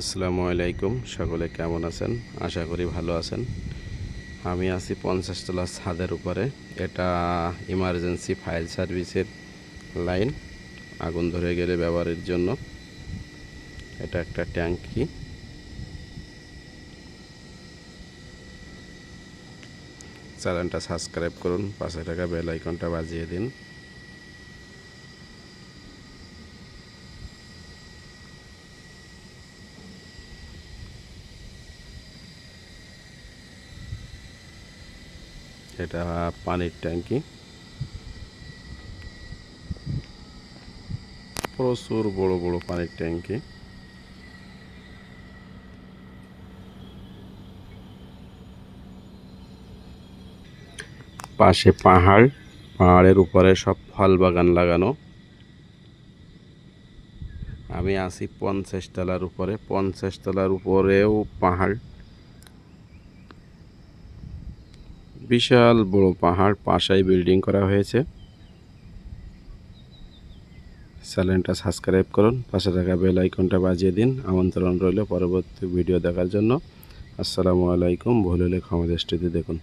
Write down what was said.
আসসালামু আলাইকুম, সকলে কেমন আছেন? আশা করি ভালো আছেন। আমি আছি পঞ্চাশ তলা ছাদের উপরে। এটা ইমার্জেন্সি ফায়ার সার্ভিসের লাইন আগুন ধরে গেলে ব্যবহারের জন্য। এটা একটা ট্যাঙ্কি। চ্যানেলটা সাবস্ক্রাইব করুন, পাশে থাকা বেল আইকনটা বাজিয়ে দিন। এটা পানির ট্যাঙ্কি। প্রচুর বড় বড় পানির ট্যাঙ্কি। পাশে পাহাড়, পাহাড়ের উপরে সব ফল বাগান লাগানো। আমি আছি পঞ্চাশ তলার উপরে, পঞ্চাশ তলার উপরেও পাহাড়। বিশাল বড় পাহাড়, পাশায় বিল্ডিং করা হয়েছে। চ্যানেলটা সাবস্ক্রাইব করুন, পাশে থাকা বেল আইকনটা বাজিয়ে দিন। আমন্ত্রণ রইল পরবর্তী ভিডিও দেখার জন্য। আসসালামু আলাইকুম, ভুল হলে ক্ষমা দৃষ্টিতে দেখুন।